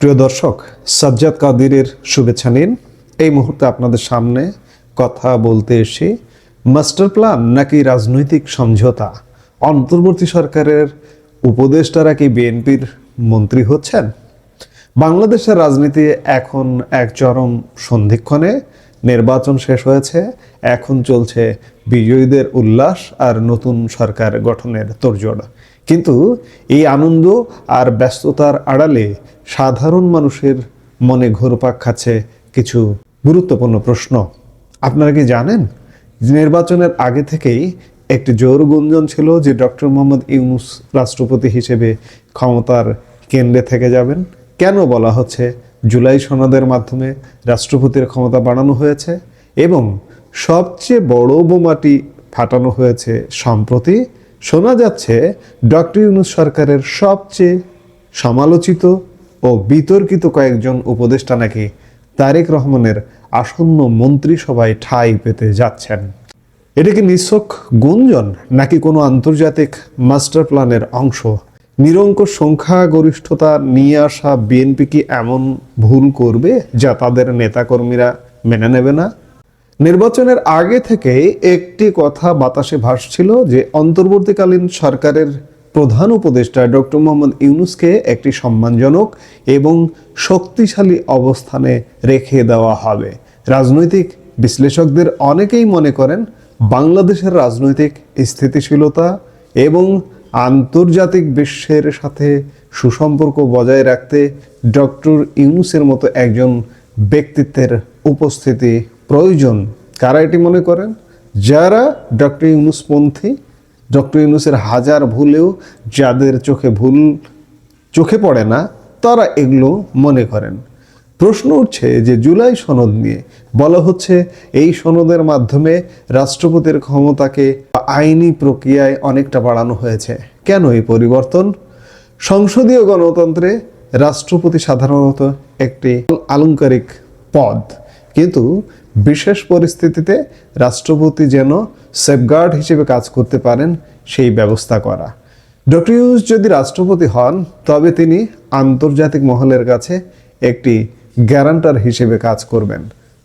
প্রিয় দর্শক, সাজ্জাদ কাদিরের শুভেচ্ছা নিন। এই মুহূর্তে আপনাদের সামনে কথা বলতে এসে মাস্টার প্ল্যান নাকি রাজনৈতিক সমঝোতা? অন্তর্বর্তী সরকারের উপদেষ্টারা কি বিএনপির মন্ত্রী হচ্ছেন? বাংলাদেশের রাজনীতি এখন এক চরম সন্ধিক্ষণে, নির্বাচন শেষ হয়েছে, এখন চলছে বিজয়ীদের উল্লাস আর নতুন সরকার গঠনের তোড়জোড়। কিন্তু এই আনন্দ আর ব্যস্ততার আড়ালে সাধারণ মানুষের মনে ঘুরপাক খাচ্ছে কিছু গুরুত্বপূর্ণ প্রশ্ন। আপনারা কি জানেন নির্বাচনের আগে থেকেই একটি জোর গুঞ্জন ছিল যে ডক্টর মোহাম্মদ ইউনুস রাষ্ট্রপতি হিসেবে ক্ষমতার কেন্দ্রে থেকে যাবেন? কেন বলা হচ্ছে জুলাই সনদের মাধ্যমে রাষ্ট্রপতির ক্ষমতা বাড়ানো হয়েছে এবং সবচেয়ে বড় বোমাটি ফাটানো হয়েছে সম্প্রতি? শোনা যাচ্ছে ডক্টর ইউনুস সরকারের সবচেয়ে সমালোচিত ও বিতর্কিত কয়েকজন উপদেষ্টা নাকি তারেক রহমানের আসন্ন মন্ত্রিসভায় ঠাঁই পেতে যাচ্ছেন। এটা কি নিঃসক গুঞ্জন নাকি কোনো আন্তর্জাতিক মাস্টার প্ল্যানের অংশ? নিরঙ্কুশ সংখ্যাগরিষ্ঠতা নিয়ে আসা বিএনপি কি এমন ভুল করবে যা তাদের নেতাকর্মীরা মেনে নেবে না? নির্বাচনের আগে থেকে একটি কথা বাতাসে ভাসছিল যে অন্তর্বর্তীকালীন সরকারের প্রধান উপদেষ্টা ডক্টর মোহাম্মদ ইউনুসকে একটি সম্মানজনক এবং শক্তিশালী অবস্থানে রেখে দেওয়া হবে। রাজনৈতিক বিশ্লেষকদের অনেকেই মনে করেন বাংলাদেশের রাজনৈতিক স্থিতিশীলতা এবং আন্তর্জাতিক বিশ্বের সাথে সুসম্পর্ক বজায় রাখতে ডক্টর ইউনুসের মতো একজন ব্যক্তিত্বের উপস্থিতি প্রয়োজন, কারা এটি মনে করেন? যারা ডক্টর ইউনুসপন্থী ডক্টর ইউনুসের হাজার ভুলেও যাদের চোখে ভুল চোখে পড়ে না, তারা এগুলো মনে করেন। প্রশ্ন উঠছে যে জুলাই সনদ নিয়ে বলা হচ্ছে এই সনদের মাধ্যমে রাষ্ট্রপতির ক্ষমতাকে আইনি প্রক্রিয়ায় অনেকটা বাড়ানো হয়েছে। কেন এই পরিবর্তন? সংসদীয় গণতন্ত্রে রাষ্ট্রপতি সাধারণত একটি আলংকারিক পদ, কিন্তু বিশেষ পরিস্থিতিতে রাষ্ট্রপতি যেন সেফগার্ড হিসেবে কাজ করতে পারেন, সেই ব্যবস্থা করা। ডক্টর ইউনুস যদি রাষ্ট্রপতি হন, তবে তিনি আন্তর্জাতিক মহলের কাছে একটি গ্যারান্টার হিসেবে কাজ করবেন।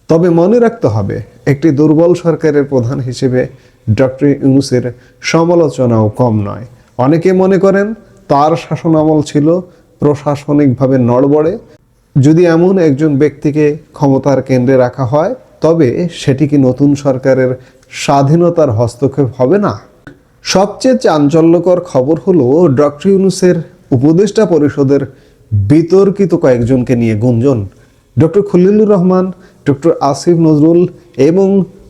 তবে মনে রাখতে হবে, একটি দুর্বল সরকারের প্রধান হিসেবে ডক্টর ইউনুসের সমালোচনাও কম নয়। অনেকে মনে করেন, তার শাসনামল ছিল প্রশাসনিকভাবে নড়বড়ে। যদি এমন একজন ব্যক্তিকে ক্ষমতার কেন্দ্রে রাখা হয় তবে সেটি কি নতুন সরকারের স্বাধীনতার হস্তক্ষেপ হবে না? সবচেয়ে চাঞ্চল্যকর খবর হলো ডক্টর ইউনুসের উপদেষ্টা পরিষদের বিতর্কিত কয়েকজনকে নিয়ে গুঞ্জন। ডক্টর খলিলুর রহমান, ডক্টর আসিফ নজরুল এবং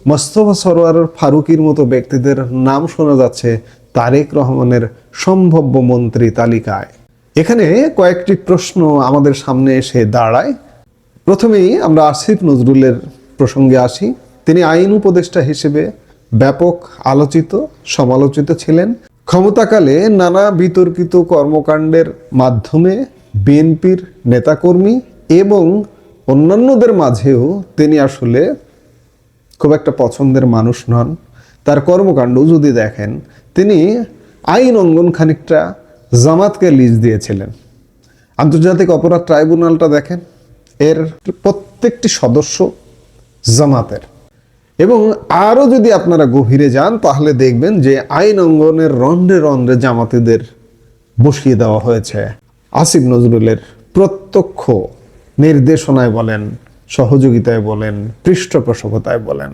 মোস্তফা সরোয়ার ফারুকির মতো ব্যক্তিদের নাম শোনা যাচ্ছে তারেক রহমানের সম্ভাব্য মন্ত্রী তালিকায়। এখানে কয়েকটি প্রশ্ন আমাদের সামনে এসে দাঁড়ায়। প্রথমেই আমরা আসিফ নজরুলের প্রসঙ্গে আসি। তিনি আইন উপদেষ্টা হিসেবে ব্যাপক আলোচিত, সমালোচিত ছিলেন। ক্ষমতাকালে নানা বিতর্কিত কর্মকাণ্ডের মাধ্যমে বিএনপির নেতাকর্মী এবং অন্যান্যদের মাঝেও তিনি আসলে খুব একটা পছন্দের মানুষ নন। তার কর্মকাণ্ড যদি দেখেন, তিনি আইন অঙ্গন খানিকটা জামাতকে লিজ দিয়েছিলেন। আন্তর্জাতিক অপরাধ ট্রাইব্যুনালটা দেখেন, এর প্রত্যেকটি সদস্য জামাতের। এবং আরও যদি আপনারা গভীরে যান, তাহলে দেখবেন যে আইন অঙ্গনের রন্ধ্রে রন্ধ্রে জামাতিদের বসিয়ে দেওয়া হয়েছে। আসিফ নজরুলের প্রত্যক্ষ নির্দেশনায় বলেন, সহযোগিতায় বলেন, পৃষ্ঠপোষকতায় বলেন।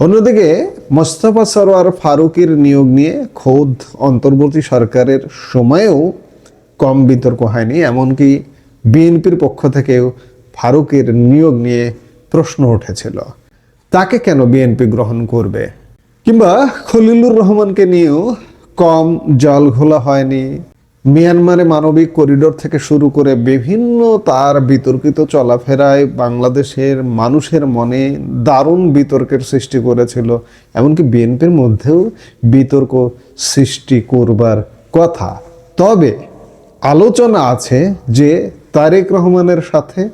অন্যদিকে মোস্তফা সরোয়ার ফারুকের নিয়োগ নিয়ে খোদ অন্তর্বর্তী সরকারের সময়েও কম বিতর্ক হয়নি, এমনকি বিএনপির পক্ষ থেকেও ফারুকের নিয়োগ নিয়ে প্রশ্ন উঠেছিল। তাকে কেন বিএনপি গ্রহণ করবে? কিংবা খলিলুর রহমানকে নিয়েও কম জল ঘোলা হয়নি। মিয়ানমারে মানবিক করিডোর থেকে শুরু করে বিভিন্ন তার বিতর্কিত চলাফেরায় বাংলাদেশের মানুষের মনে দারুণ বিতর্কের সৃষ্টি করেছিল। এমনকি বিএনপির মধ্যেও বিতর্ক সৃষ্টি করবার কথা। তবে আলোচনা আছে যে তারেক রহমানের সাথে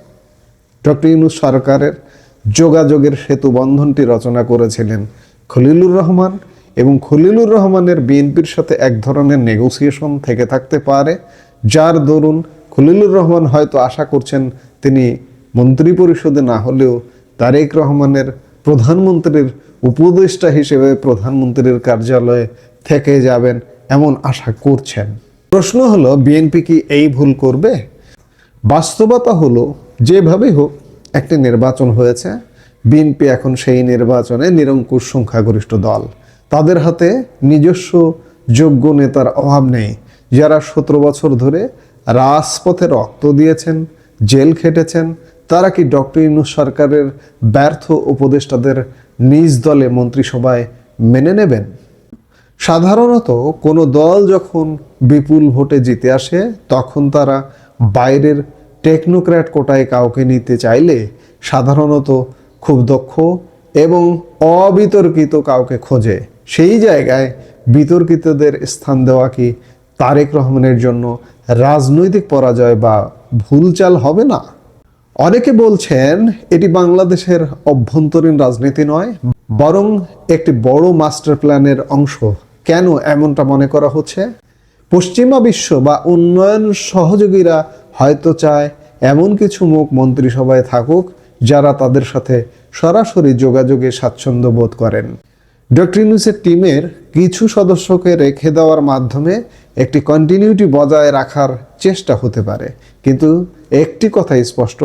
ডক্টর ইউনুস সরকারের যোগাযোগের সেতু বন্ধনটি রচনা করেছিলেন খলিলুর রহমান এবং খলিলুর রহমানের বিএনপির সাথে এক ধরনের নেগোসিয়েশন থেকে থাকতে পারে, যার দরুন খলিলুর রহমান হয়তো আশা করছেন তিনি মন্ত্রী পরিষদে না হলেও তারেক রহমানের প্রধানমন্ত্রীর উপদেষ্টা হিসেবে প্রধানমন্ত্রীর কার্যালয়ে থেকে যাবেন এমন আশা করছেন। প্রশ্ন হলো, বিএনপি কি এই ভুল করবে? বাস্তবতা হলো যেভাবেই হোক, একটি নির্বাচন হয়েছে। বিএনপি এখন সেই নির্বাচনে নিরঙ্কুশ সংখ্যাগরিষ্ঠ দল। তাদের হাতে নিজস্ব যোগ্য নেতার অভাব নেই। যারা সতেরো বছর ধরে রাজপথে রক্ত দিয়েছেন, জেল খেটেছেন, তারা কি ডক্টর ইউনুস সরকারের ব্যর্থ উপদেষ্টাদের নিজ দলে মন্ত্রিসভায় মেনে নেবেন? সাধারণত কোনো দল যখন বিপুল ভোটে জিতে আসে, তখন তারা বাইরের টেকনোক্র্যাট কোটায় কাউকে নিতে চাইলে সাধারণত খুব দক্ষ এবং অবিতর্কিত কাউকে খোঁজে। সেই জায়গায় বিতর্কিতদের স্থান দেওয়া কি তারেক রহমানের জন্য রাজনৈতিক পরাজয় বা ভুলচাল হবে না? অনেকে বলছেন এটি বাংলাদেশের অভ্যন্তরীণ রাজনীতি নয়, বরং একটি বড় মাস্টার প্ল্যানের অংশ। কেন এমনটা মনে করা হচ্ছে? পশ্চিমা বিশ্ব বা উন্নয়ন সহযোগীরা হয়তো চায় এমন কিছু মুখ মন্ত্রিসভায় থাকুক যারা তাদের সাথে সরাসরি যোগাযোগে স্বাচ্ছন্দ্য বোধ করেন। ডক্টর ইউনুসের টিমের কিছু সদস্যকে রেখে দেওয়ার মাধ্যমে একটি কন্টিনিউটি বজায় রাখার চেষ্টা হতে পারে। কিন্তু একটি কথা স্পষ্ট,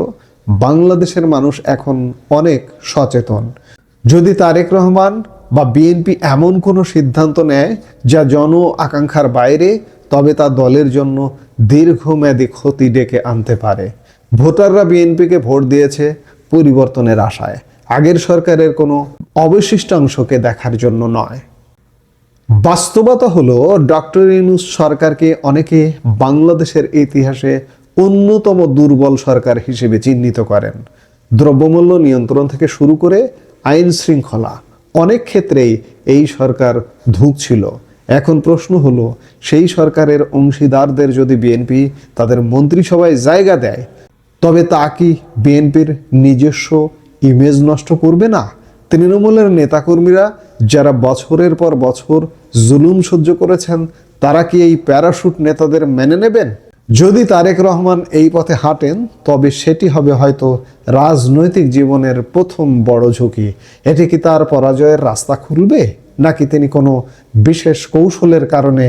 বাংলাদেশের মানুষ এখন অনেক সচেতন। যদি তারেক রহমান বা বিএনপি এমন কোনো সিদ্ধান্ত নেয় যা জন আকাঙ্ক্ষার বাইরে তবে তা দলের জন্য দীর্ঘমেয়াদী ক্ষতি ডেকে আনতে পারে। ভোটাররা বিএনপিকে ভোট দিয়েছে পরিবর্তনের আশায়। আগের সরকারের কোনো অবশিষ্টাংশকে দেখার জন্য নয়। বাস্তবতা হলো, ডক্টর ইউনুস সরকারকে অনেকে বাংলাদেশের ইতিহাসে অন্যতম দুর্বল সরকার হিসেবে চিহ্নিত করেন। দ্রব্যমূল্য নিয়ন্ত্রণ থেকে শুরু করে আইন শৃঙ্খলা, অনেক ক্ষেত্রেই এই সরকার ধুঁকছিল। এখন প্রশ্ন হলো, সেই সরকারের অংশীদারদের যদি বিএনপি তাদের মন্ত্রিসভায় জায়গা দেয়, তবে তা কি বিএনপির নিজস্ব ইমেজ নষ্ট করবে না? তৃণমূলের নেতাকর্মীরা যারা বছরের পর বছর জুলুম সহ্য করেছেন, তারা কি এই প্যারাশুট নেতাদের মেনে নেবেন? যদি তারেক রহমান এই পথে হাঁটেন, তবে সেটি হবে হয়তো রাজনৈতিক জীবনের প্রথম বড় ঝুঁকি। এটি কি তার পরাজয়ের রাস্তা খুলবে? নাকি তিনি কোনো বিশেষ কৌশলের কারণে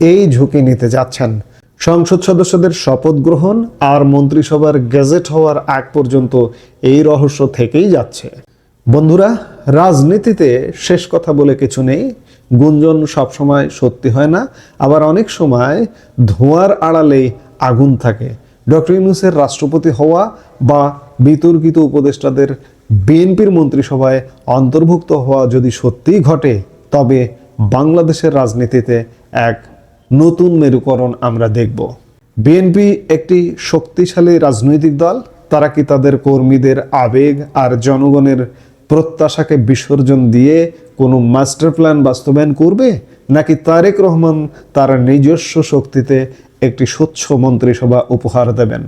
এই ঝুঁকি নিতে যাচ্ছেন? সংসদ সদস্যদের শপথ গ্রহণ আর মন্ত্রিসভার গেজেট হওয়ার আগ পর্যন্ত এই রহস্য থেকেই যাচ্ছে। বন্ধুরা, রাজনীতিতে শেষ কথা বলে কিছু নেই। গুঞ্জন সবসময় সত্যি হয় না, আবার অনেক সময় ধোঁয়ার আড়ালেই আগুন থাকে। ডক্টর ইউনুসের রাষ্ট্রপতি হওয়া বা বিতর্কিত উপদেষ্টাদের বিএনপির মন্ত্রিসভায় অন্তর্ভুক্ত হওয়া যদি সত্যিই ঘটে, তবে বাংলাদেশের রাজনীতিতে এক নতুন মেরুকরণ আমরা দেখব। বিএনপি একটি শক্তিশালী রাজনৈতিক দল, তারা কি তাদের কর্মীদের আবেগ আর জনগণের প্রত্যাশাকে বিসর্জন দিয়ে কোনো মাস্টার প্ল্যান বাস্তবায়ন করবে, নাকি তারেক রহমান তার নিজস্ব শক্তিতে একটি স্বচ্ছ মন্ত্রিসভা উপহার দেবেন?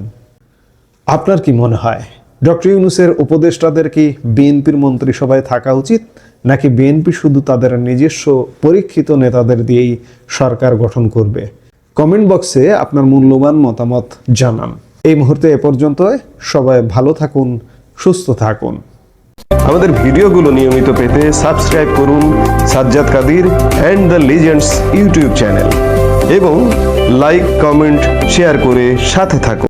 আপনার কি মনে হয়? ডক্টর ইউনুসের উপদেষ্টাদের কি বিএনপির মন্ত্রিসভায় থাকা উচিত? নাকি বিএনপি শুধু তাদের নিজস্ব পরীক্ষিত নেতাদের দিয়েই সরকার গঠন করবে? কমেন্ট বক্সে আপনার মূল্যবান মতামত জানান। এই মুহূর্তে এ পর্যন্ত সবাই ভালো থাকুন, সুস্থ থাকুন। আমাদের ভিডিওগুলো নিয়মিত পেতে সাবস্ক্রাইব করুন Sajjad Kadir and the legends YouTube channel এবং লাইক, কমেন্ট, শেয়ার করে সাথে থাকুন।